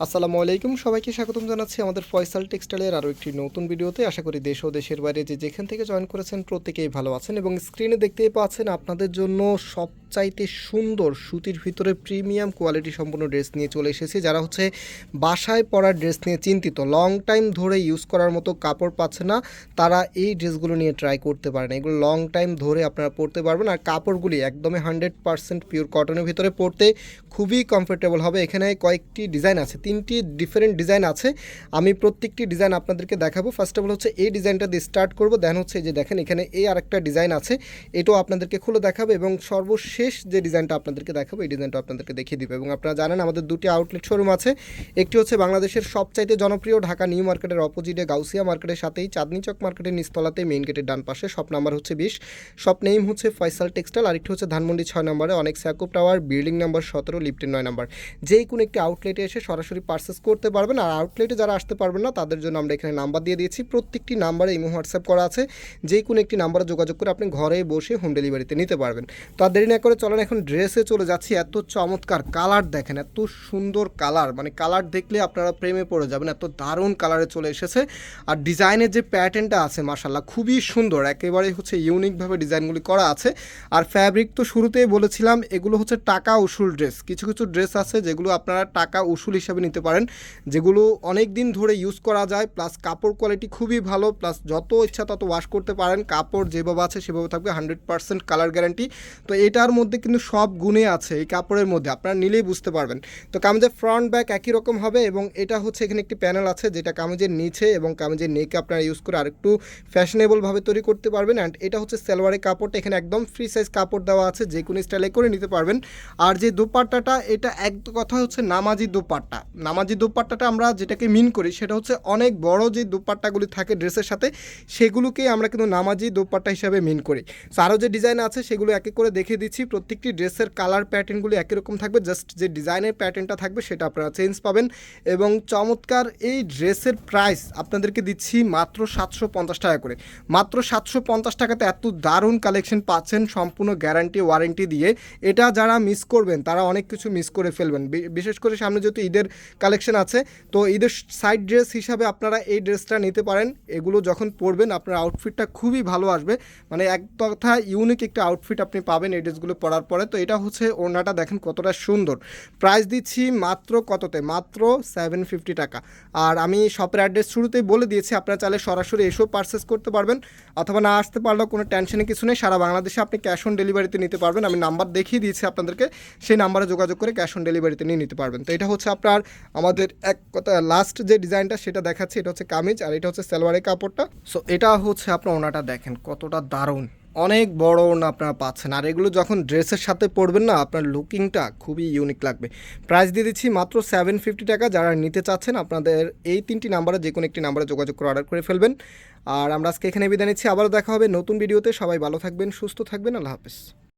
আসসালামু আলাইকুম, সবাইকে স্বাগতম জানাচ্ছি আমাদের ফয়সাল টেক্সটাইলের আরও একটি নতুন ভিডিওতে। আশা করি দেশ ও দেশের বাইরে যে যেখান থেকে জয়েন করেছেন প্রত্যেকেই ভালো আছেন এবং স্ক্রিনে দেখতেই পাচ্ছেন আপনাদের জন্য সবচাইতে সুন্দর সুতির ভিতরে প্রিমিয়াম কোয়ালিটি সম্পন্ন ড্রেস নিয়ে চলে এসেছি, যারা হচ্ছে বাসায় পরার ড্রেস নিয়ে চিন্তিত। লং টাইম ধরে ইউজ করার মতো কাপড় পাচ্ছে না, তারা এই ড্রেসগুলো নিয়ে ট্রাই করতে পারেন এগুলো লং টাইম ধরে আপনারা পরতে পারবেন আর কাপড়গুলি একদমই হান্ড্রেড পার্সেন্ট পিওর কটনের ভিতরে পরতে খুবই কমফোর্টেবল হবে। এখানে কয়েকটি ডিজাইন আছে, তিনটি ডিফারেন্ট ডিজাইন আছে। আমি প্রত্যেকটি ডিজাইন আপনাদেরকে দেখাবো। ফার্স্ট অফ অল হচ্ছে এই ডিজাইনটা দিয়ে স্টার্ট করব দেন হচ্ছে যে দেখেন এখানে এই আরেকটা ডিজাইন আছে, এটাও আপনাদেরকে খুলে দেখাবো এবং সর্বশেষ যে ডিজাইনটা আপনাদেরকে দেখাবো, এই ডিজাইনটা আপনাদেরকে দেখিয়ে দিবে। এবং আপনারা জানেন, আমাদের দুটি আউটলেট শোরুম আছে। একটি হচ্ছে বাংলাদেশের সবচাইতে জনপ্রিয় ঢাকা নিউ মার্কেটের অপোজিটে গাউসিয়া মার্কেটের সাথেই, চাঁদনি চক মার্কেটের নিস্তলাতে মেইন গেটের ডান পাশে শপ নাম্বার হচ্ছে বিশ। শপ নেম হচ্ছে ফয়সাল টেক্সটাইল আরেকটি হচ্ছে ধানমন্ডি ছয় নম্বরে, অনেক স্যাকুপ টাওয়ার বিল্ডিং নাম্বার সতেরো লিফটের নয় নাম্বার। যেই কোনো একটি আউটলেটে এসে সরাসরি পার্সেস করতে পারবেন, আর আউটলেটে যারা আসতে পারবেন না, তাদের জন্য আমরা এখানে নাম্বার দিয়ে দিয়েছি। প্রত্যেকটি নাম্বারে ইমো, হোয়াটসঅ্যাপ করা আছে। যেই কোনো একটি নাম্বারে যোগাযোগ করে আপনি ঘরে বসে হোম ডেলিভারিতে নিতে পারবেন। তো আর দেরি না করে চলেন, এখন ড্রেসে চলে যাচ্ছি। এত চমৎকার কালার দেখেন, এত সুন্দর কালার মানে কালার দেখলে আপনারা প্রেমে পড়ে যাবেন, এত দারুণ কালারে চলে এসেছে। আর ডিজাইনের যে প্যাটার্নটা আছে মাসাল্লাহ খুবই সুন্দর। একেবারে হচ্ছে ইউনিকভাবে ডিজাইনগুলি করা আছে। আর ফ্যাব্রিক তো শুরুতেই বলেছিলাম, এগুলো হচ্ছে টাকা উসুল ড্রেস কিছু কিছু ড্রেস আছে যেগুলো আপনারা টাকা উসুল হিসাবে নিতে পারেন, যেগুলো অনেক দিন ধরে ইউজ করা যায়। প্লাস কাপড় কোয়ালিটি খুবই ভালো প্লাস যত ইচ্ছা তত ওয়াশ করতে পারেন। কাপড় যেভাবে আছে সেভাবে থাকবে হান্ড্রেড পার্সেন্ট কালার গ্যারান্টি তো এটার মধ্যে কিন্তু সব গুণে আছে, এই কাপড়ের মধ্যে। আপনারা নিলেই বুঝতে পারবেন। তো কামিজের ফ্রন্ট ব্যাক একই রকম হবে এবং এটা হচ্ছে এখানে একটি প্যানেল আছে যেটা কামিজের নিচে এবং কামিজের নেকে আপনারা ইউজ করে আরেকটু ফ্যাশনেবলভাবে তৈরি করতে পারবেন। অ্যান্ড এটা হচ্ছে সালোয়ারের কাপড়টা। এখানে একদম ফ্রি সাইজ কাপড় দেওয়া আছে, যে কোনো স্টাইলে করে নিতে পারবেন। আর যে দোপাট্টাটা, এটা এক কথা হচ্ছে নামাজি দোপাট্টা। নামাজি দোপাট্টাটা আমরা যেটাকে মিন করি, সেটা হচ্ছে অনেক বড় যে দোপাট্টাগুলি থাকে ড্রেসের সাথে, সেগুলোকেই আমরা কিন্তু নামাজি দোপাট্টা হিসাবে মিন করি। সো আরও যে ডিজাইন আছে, সেগুলো এক করে দেখিয়ে দিচ্ছি। প্রত্যেকটি ড্রেসের কালার প্যাটার্নগুলি একই রকম থাকবে জাস্ট যে ডিজাইনের প্যাটার্নটা থাকবে সেটা আপনারা চেঞ্জ পাবেন এবং চমৎকার এই ড্রেসের প্রাইস আপনাদেরকে দিচ্ছি মাত্র সাতশো পঞ্চাশ টাকা করে। মাত্র সাতশো পঞ্চাশ টাকাতে এত দারুণ কালেকশন পাচ্ছেন সম্পূর্ণ গ্যারান্টি ওয়ারেন্টি দিয়ে। এটা যারা মিস করবেন, তারা অনেক কিছু মিস করে ফেলবেন। বিশেষ করে সামনে যেহেতু ঈদের কালেকশন আছে, তো ঈদের সাইড ড্রেস হিসাবে আপনারা এই ড্রেসটা নিতে পারেন। এগুলো যখন পরবেন, আপনার আউটফিটটা খুবই ভালো আসবে। মানে এক কথা ইউনিক একটা আউটফিট আপনি পাবেন এই ড্রেসগুলো পরার পরে তো এটা হচ্ছে ওড়নাটা দেখেন কতটা সুন্দর। প্রাইস দিচ্ছি মাত্র কততে? মাত্র সেভেন ফিফটি টাকা। আর আমি শপের অ্যাড্রেস শুরুতেই বলে দিয়েছি, আপনারা চাইলে সরাসরি এসেও পারচেস করতে পারবেন। অথবা না আসতে পারলেও কোনো টেনশনে কিছু নেই, সারা বাংলাদেশে আপনি ক্যাশ অন ডেলিভারিতে নিতে পারবেন। আমি নাম্বার দেখিয়ে দিয়েছি আপনাদেরকে, সেই নাম্বারে যোগাযোগ করে ক্যাশ অন ডেলিভারিতে নিয়ে নিতে পারবেন। তো এটা হচ্ছে আপনার আমাদের এক কথা লাস্ট যে ডিজাইনটা সেটা দেখাচ্ছি, এটা হচ্ছে কামিজ আর এটা হচ্ছে সালোয়ারের কাপড়টা। সো এটা হচ্ছে আপনার ওনাটা দেখেন কতটা দারুণ। অনেক বড় ওড়না আপনারা পাচ্ছেন। আর এগুলো যখন ড্রেসের সাথে পরবেন না, আপনার লুকিংটা খুবই ইউনিক লাগবে। প্রাইস দিয়ে দিচ্ছি মাত্র সেভেন ফিফটি টাকা। যারা নিতে চাচ্ছেন, আপনাদের এই তিনটি নাম্বারে যে কোনো একটি নাম্বারে যোগাযোগ করে অর্ডার করে ফেলবেন। আর আমরা আজকে এখানে বিদায় নিচ্ছি। আবারও দেখা হবে নতুন ভিডিওতে সবাই ভালো থাকবেন, সুস্থ থাকবেন। আল্লাহ হাফেজ।